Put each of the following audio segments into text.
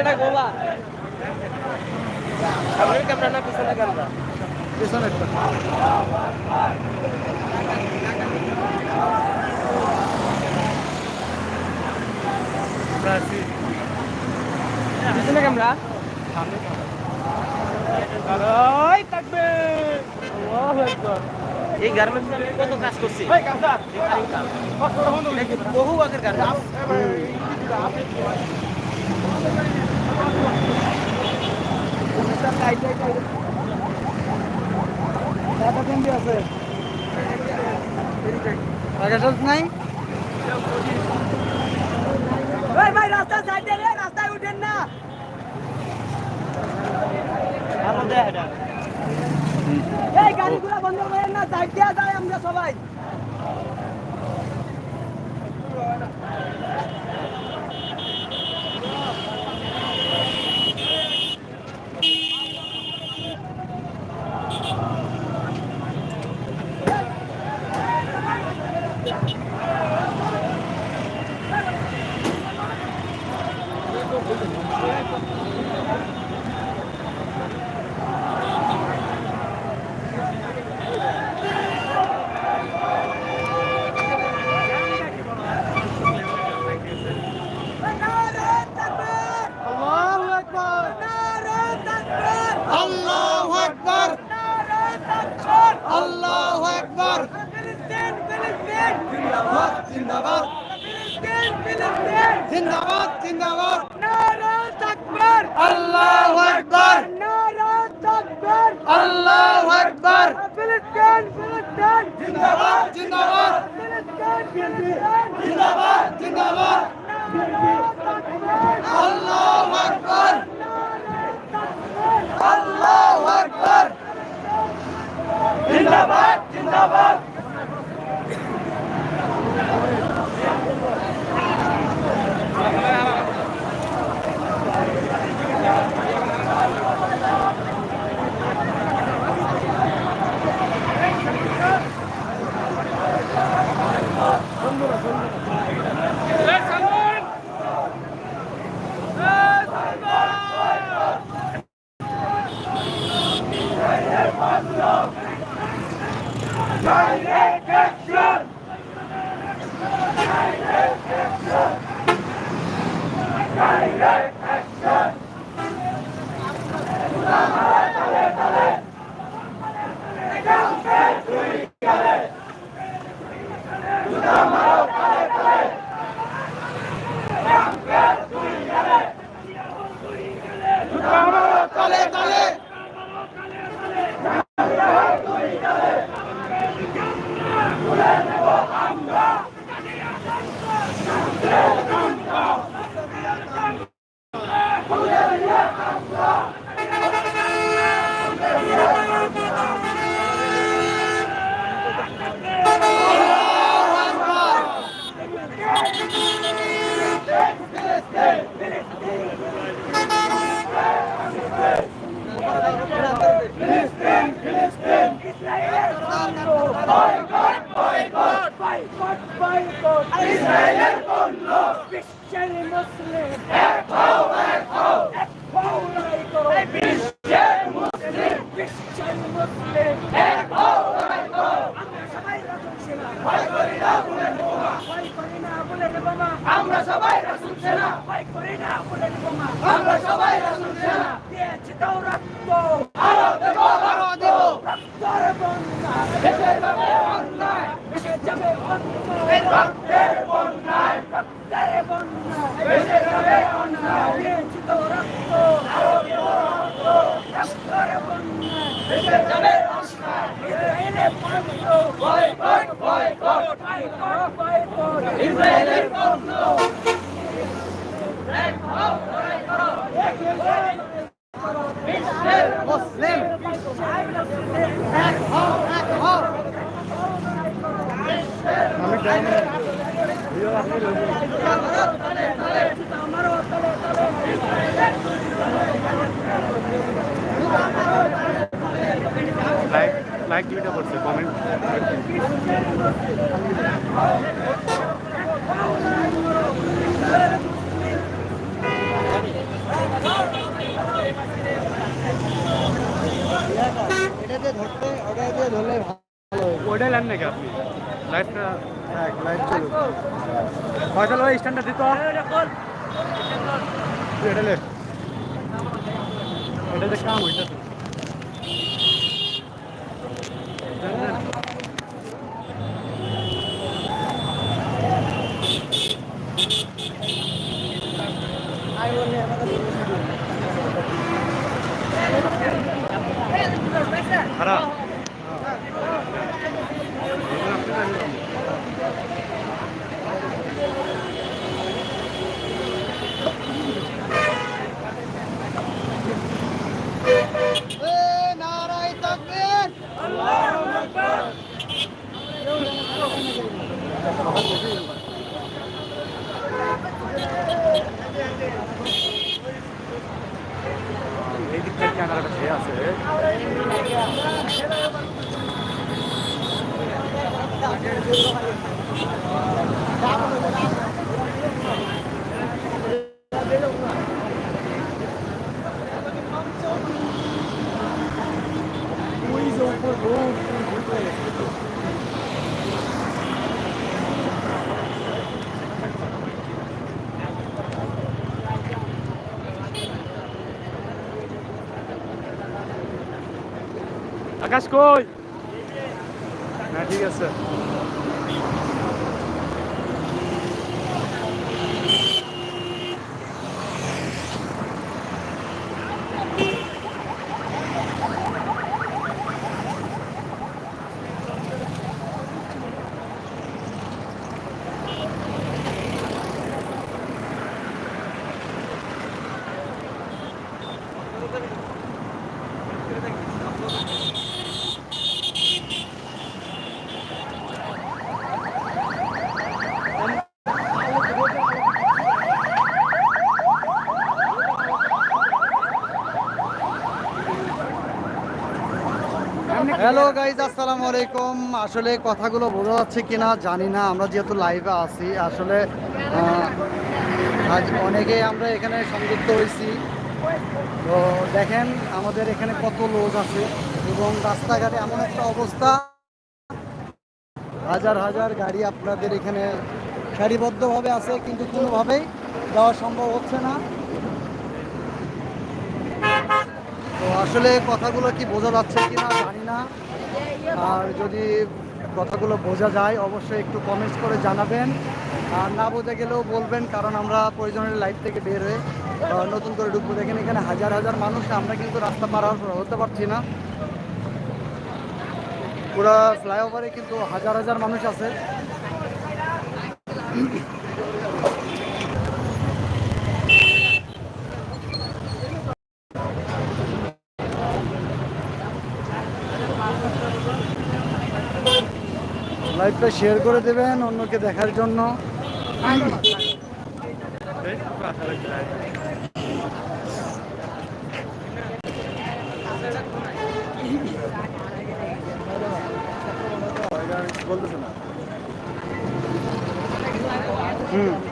এটা গোলা সামনের ক্যামেরা না পিছনের ক্যামেরা পিছনে ক্যামেরা ওই থাকবে এই গার্মেন্টস আমি কত কাজ করছি? বহু আগের গার্মেন্টস নাই ভাই ভাই রাস্তা সাইডে রে রাস্তায় উঠেন না। এই গাড়িগুলো বন্ধ করেন না সাইড দিয়ে যাই আমরা সবাই নারে তাকবীর আল্লাহু আকবার নারে তাকবীর আল্লাহু আকবার নারে তাকবীর আল্লাহু আকবার ফিলিস্তিন ফিলিস্তিন জিন্দাবাদ জিন্দাবাদ। জিন্দাবাদ জিন্দাবাদ। নারে তাকবীর আল্লাহু আকবার। নারে তাকবীর আল্লাহু আকবার। ফিলিস্তিন ফিলিস্তিন জিন্দাবাদ জিন্দাবাদ। ফিলিস্তিন জিন্দাবাদ জিন্দাবাদ। আল্লাহু আকবার। আল্লাহু আকবার। জিন্দাবাদ। তলে ইসরায়েলের পণ্য লাইক লাইক দুইটা করছে কমেন্ট এটা দিয়ে ধরতে ওটা দিয়ে ধরলে ভালো ওইটাই নেন নাকি আপনি লাইটটা লাইট চলুক ফয়সাল ভাই স্ট্যান্ডটা দিত এটা এটা যে কাম হইতা আকাশ কই? না ঠিক আছে। হ্যালো গাইজ আসসালামু আলাইকুম। আসলে কথাগুলো বোঝা যাচ্ছে কিনা জানি না, আমরা যেহেতু লাইভে আছি, আসলে আজ অনেকে আমরা এখানে সংযুক্ত হয়েছি। তো দেখেন, আমাদের এখানে কত লোক আছে এবং রাস্তাঘাটে এমন একটা অবস্থা। হাজার হাজার গাড়ি আপনাদের এখানে সারিবদ্ধভাবে আছে, কিন্তু কোনোভাবেই যাওয়া সম্ভব হচ্ছে না। তো আসলে কথাগুলো কি বোঝা যাচ্ছে কি না জানি না। আর যদি কথাগুলো বোঝা যায়, অবশ্যই একটু কমেন্টস করে জানাবেন। আর না বোঝা গেলেও বলবেন, কারণ আমরা প্রয়োজনের লাইফ থেকে বের হয়ে নতুন করে ঢুকবো। দেখেন, এখানে হাজার হাজার মানুষ, আমরা কিন্তু রাস্তা পার হতে পারছি না। পুরো ফ্লাইওভারে কিন্তু হাজার হাজার মানুষ আছে। লাইভটা শেয়ার করে দেবেন অন্যকে দেখার জন্য। হুম।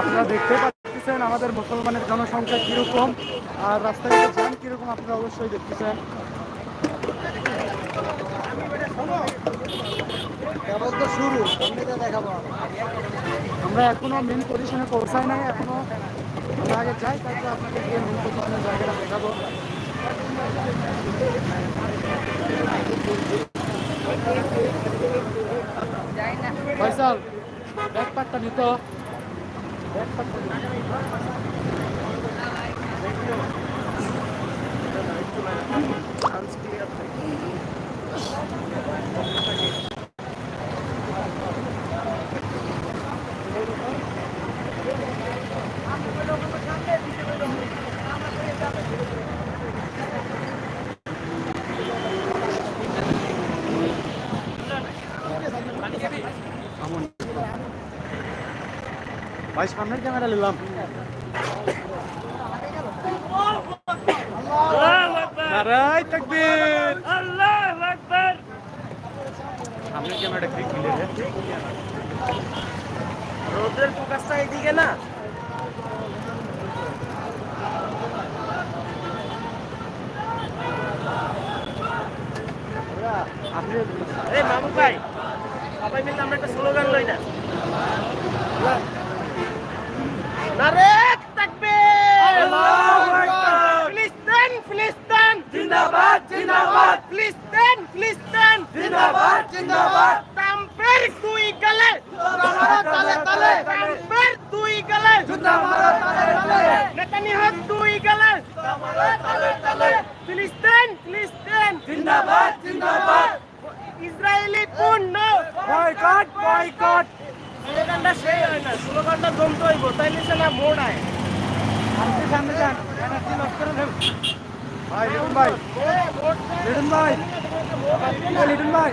আপনারা দেখতে পাচ্ছেন আমাদের মুসলমানের জনসংখ্যা কীরকম, আর রাস্তাঘাটে জ্যাম কীরকম আপনারা অবশ্যই দেখতেছেন। আমরা এখনও মেন পজিশনে পৌঁছাই নাই, এখনও আগে যাই, তারপর আপনাকে মেন পজিশনের জায়গাটা দেখাবো। ফয়সাল ব্যাকপ্যাকটা নিত ব্যাকপ্যাকটা নিত ভাই সামনের ক্যামেরা নিলাম নারাই তাকবীর আল্লাহু আকবার সামনের ক্যামেরাটা কি ক্লিয়ার রোদের ফোকাসটা এইদিকে না আপনি আরে মামুন ভাই সবাই মিলে আমরা একটা স্লোগান লই না নারে তাকবীর। আল্লাহু আকবার। ফিলিস্তিন ফিলিস্তিন। জিন্দাবাদ জিন্দাবাদ। ফিলিস্তিন ফিলিস্তিন। জিন্দাবাদ জিন্দাবাদ। তাম্পের দুই গলে। তালে তালে তাম্পের দুই গলে। জুতা তালে তালে। নেতানিয়াহু দুই গলে। তালে তালে। ফিলিস্তিন ফিলিস্তিন। জিন্দাবাদ জিন্দাবাদ। ইসরায়েলি পণ্য। Boycott boycott. স্লোগানটা সেই হয় না স্লোগানটা জমতে হইব তাইলে সে না মোড় আয় আপনি সামনে যান এনার্জি লস করে দেব ভাই লিটন ভাই। লিটন ভাই। লিটন ভাই।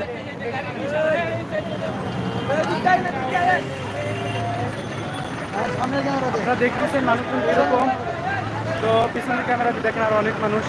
আপনারা দেখতেছেন মানুষজন কীরকম। তো পিছনের ক্যামেরাতে দেখেন আর অনেক মানুষ।